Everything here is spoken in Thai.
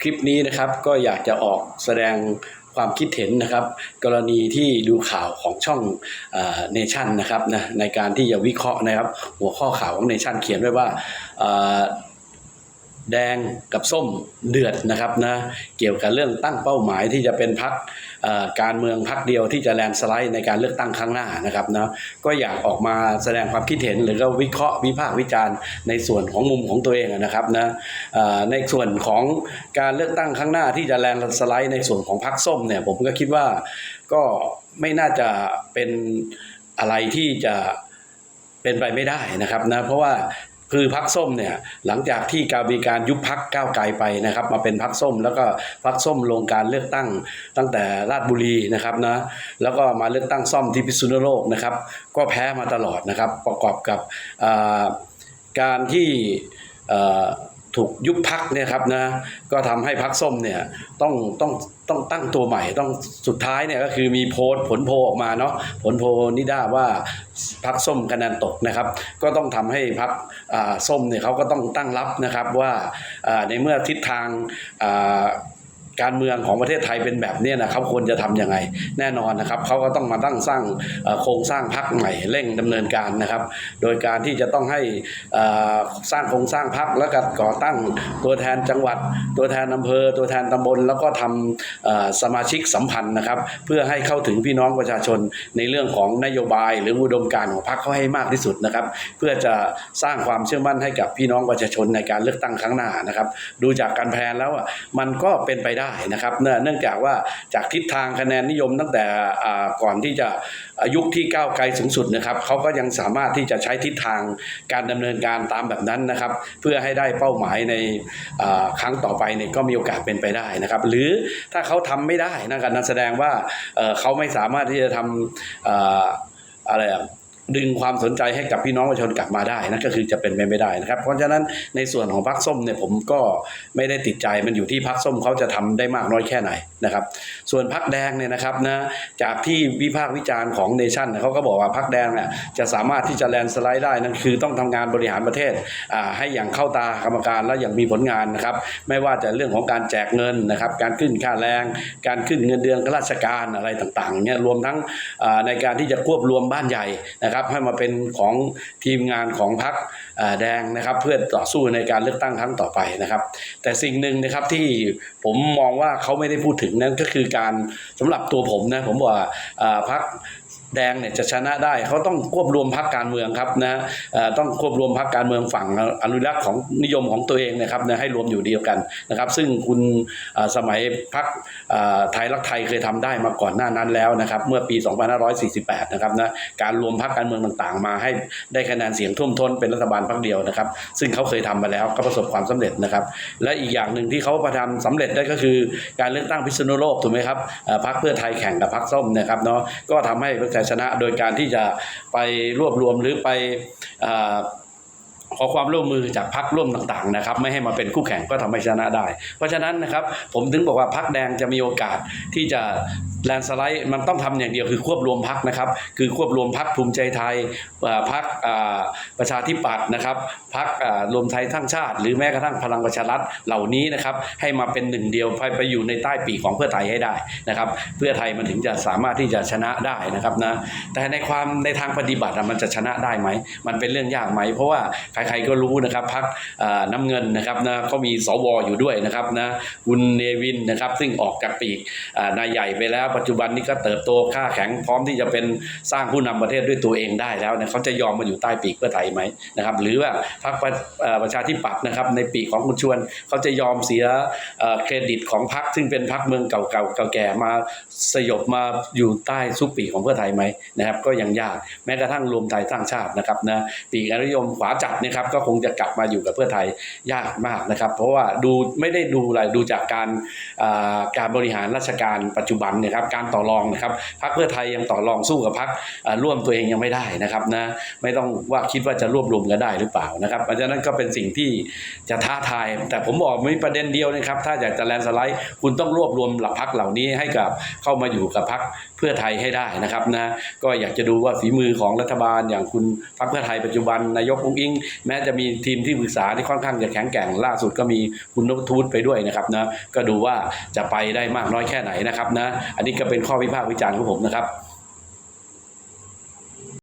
คลิปนี้นะครับก็อยากจะออกแสดงความคิดเห็นนะครับ กรณีที่ดูข่าวของช่องเนชั่นนะครับนะในการที่จะวิเคราะห์นะครับ หัวข้อข่าวของเนชั่นเขียนไว้ว่า แดงกับส้มเดือดนะครับนะเกี่ยวกับเรื่องตั้งเป้าหมายที่จะเป็นพักการเมืองพักเดียวที่จะแลนสไลด์ในการเลือกตั้งครั้งหน้านะครับนะก็อยากออกมาแสดงความคิดเห็นหรือก็วิเคราะห์วิพากษ์วิจารณ์ในส่วนของมุมของตัวเองนะครับนะในส่วนของการเลือกตั้งครั้งหน้าที่จะแลนสไลด์ในส่วนของพรรคส้มเนี่ยผมก็คิดว่าก็ไม่น่าจะเป็นอะไรที่จะเป็นไปไม่ได้นะครับนะเพราะว่า คือพักส้มเนี่ยหลังจากที่การมีการยุบพักก้าวไกลไปนะครับ มาเป็นพักส้ม แล้วก็พักส้มลงการเลือกตั้งตั้งแต่ราชบุรีนะครับนะแล้วก็มาเลือกตั้งซ่อมที่พิษณุโลกนะครับ ก็แพ้มาตลอดนะครับประกอบกับการที่ถูกยุบพักเนี่ยครับนะก็ทำให้พักส้มเนี่ยต้องต้องต้องตั้งตัวใหม่ต้องสุดท้ายเนี่ยก็คือมีโพลผลโพลออกมาเนาะผลโพลนิด้าว่า พักส้มคะแนนตกนะครับ ก็ต้องทำให้พักส้มเนี่ยเขาก็ต้องตั้งรับนะครับว่าอ่าในเมื่อทิศทางอ่า การเมืองของประเทศไทยเป็นแบบนี้นะครับควรจะทำยังไงแน่นอนนะครับเขาก็ต้องมาตั้งสร้างโครงสร้างพักใหม่เร่งดำเนินการนะครับ โดยการที่จะต้องให้สร้างโครงสร้างพักแล้วก็ก่อตั้งตัวแทนจังหวัด ตัวแทนอำเภอ ตัวแทนตำบล แล้วก็ทำสมาชิกสัมพันธ์นะครับ เพื่อให้เข้าถึงพี่น้องประชาชนในเรื่องของนโยบาย หรืออุดมการของพรรคเขาให้มากที่สุดนะครับ เพื่อจะสร้างความเชื่อมั่นให้กับพี่น้องประชาชนในการเลือกตั้งครั้งหน้านะครับ ดูจากการแพลนแล้วมันก็เป็นไปได้ได้นะครับ เนื่องจากว่าจากทิศทางคะแนนนิยมตั้งแต่ก่อนที่จะอายุคที่ก้าวไกลสูงสุดนะครับเขาก็ยังสามารถที่จะใช้ทิศทางการดำเนินการตามแบบนั้นนะครับ เพื่อให้ได้เป้าหมายในครั้งต่อไปเนี่ยก็มีโอกาสเป็นไปได้นะครับ หรือถ้าเขาทำไม่ได้นะครับนั่นแสดงว่าเขาไม่สามารถที่จะทำอะไร ดึงความสนใจให้กับพี่น้องประชาชนกลับมาได้นั่นก็คือจะเป็นไปไม่ได้นะครับ เพราะฉะนั้นในส่วนของพรรคส้มเนี่ยผมก็ไม่ได้ติดใจมันอยู่ที่พรรคส้มเขาจะทำได้มากน้อยแค่ไหนนะครับ ส่วนพรรคแดงเนี่ยนะครับนะจากที่วิพากษ์วิจารณ์ของเนชั่นเขาก็บอกว่าพรรคแดงเนี่ยจะสามารถที่จะแลนสไลด์ได้นั่นคือต้องทำงานบริหารประเทศอ่าให้อย่างเข้าตากรรมการและอย่างมีผลงานนะครับ ไม่ว่าจะเรื่องของการแจกเงินนะครับ การขึ้นค่าแรง การขึ้นเงินเดือนข้าราชการอะไรต่างๆเนี่ยรวมทั้งอ่าในการที่จะควบรวมบ้านใหญ่นะครับนะครับให้มาเป็นของทีมงานของพรรคแดงนะครับ เพื่อต่อสู้ในการเลือกตั้งครั้งต่อไปนะครับ แต่สิ่งหนึ่งนะครับที่ผมมองว่าเขาไม่ได้พูดถึงนั่นก็คือการสำหรับตัวผมนะผมบอกว่าพรรค แดงเนี่ยจะชนะได้เขาต้องควบรวมพรรคการเมืองครับนะต้องควบรวมพรรคการเมืองฝั่งอนุรักษ์ของนิยมของตัวเองนะครับนะให้รวมอยู่เดียวกันนะครับ ซึ่งคุณสมัยพรรคอ่าไทยรักไทยเคยทำได้มาก่อนหน้านั้นแล้วนะครับ เมื่อปี 2548 นะครับนะการรวมพรรคการเมืองต่างๆ มาให้ได้คะแนนเสียงท่วมท้นเป็นรัฐบาลพรรคเดียวนะครับ ซึ่งเขาเคยทำมาแล้วก็ประสบความสำเร็จนะครับ และอีกอย่างหนึ่งที่เขาประทำสำเร็จได้ก็คือการเลือกตั้งพิษณุโลกถูกไหมครับพรรคเพื่อไทยแข่งกับพรรคส้มนะครับเนาะก็ทำให้เพื่อไทยชนะ โดยการที่จะไปรวบรวมหรือไปขอความร่วมมือจากพักร่วมต่างๆนะครับไม่ให้มาเป็นคู่แข่งก็ทำให้ชนะได้ เพราะฉะนั้นนะครับผมถึงบอกว่าพักแดงจะมีโอกาสที่จะ แลนสไลด์มันต้องทำอย่างเดียวคือควบรวมพักนะครับ คือควบรวมพักภูมิใจไทยพักประชาธิปัตย์นะครับพักรวมไทยทั้งชาติ หรือแม้กระทั่งพลังประชารัฐเหล่านี้นะครับให้มาเป็นหนึ่งเดียวไปไปอยู่ในใต้ปีกของเพื่อไทยให้ได้นะครับ เพื่อไทยมันถึงจะสามารถที่จะชนะได้นะครับนะแต่ในความในทางปฏิบัติมันจะชนะได้ไหมมันเป็นเรื่องยากไหม เพราะว่าใครๆก็รู้นะครับพักน้ำเงินนะครับนะเขามีสวอยู่ด้วยนะครับนะคุณเนวินนะครับซึ่งออกจากปีกนายใหญ่ไปแล้วปัจจุบันนี้ก็เติบโตค่าแข็งพร้อมที่จะเป็นสร้างผู้นำประเทศด้วยตัวเองได้แล้วนะเขาจะยอมมาอยู่ใต้ปีกเพื่อไทยไหมนะครับหรือว่าพรรคประชาธิปัตย์นะครับในปีกของคุณชวนเขาจะยอมเสียเครดิตของพรรคซึ่งเป็นพรรคเมืองเก่าๆเก่าแก่มาสยบมาอยู่ใต้ซุปปีของเพื่อไทยไหมนะครับก็ยังยากแม้กระทั่งรวมไทยสร้างชาตินะครับนะปีกอนุยมขวาจัดนะครับก็คงจะกลับมาอยู่กับเพื่อไทยยากมากนะครับ เพราะว่าดูไม่ได้ดูอะไรดูจากการการบริหารราชการปัจจุบันเับการต่อรองนะครับพักเพื่อไทยยังต่อรองสู้กับพักร่วมตัวเองยังไม่ได้นะครับนะไม่ต้องว่าคิดว่าจะรวบรวมกันได้หรือเปล่านะครับเพราะฉะนั้นก็เป็นสิ่งที่จะท้าทาย แต่ผมบอกไม่ประเด็นเดียวนะครับ ถ้าอยากจะแลนสไลด์ คุณต้องรวบรวมหลักพักเหล่านี้ให้กับเข้ามาอยู่กับพักเพื่อไทยให้ได้นะครับนะก็อยากจะดูว่าฝีมือของรัฐบาลอย่างคุณพักเพื่อไทยปัจจุบันนายกอุ้งอิง แม้จะมีทีมที่ปรึกษาที่ค่อนข้างจะแข็งแกร่งล่าสุดก็มีคุณนกทูตไปด้วยนะครับนะก็ดูว่าจะไปได้มากน้อยแค่ไหนนะครับนะอันนี้ก็เป็นข้อวิพากษ์วิจารณ์ของผมนะครับ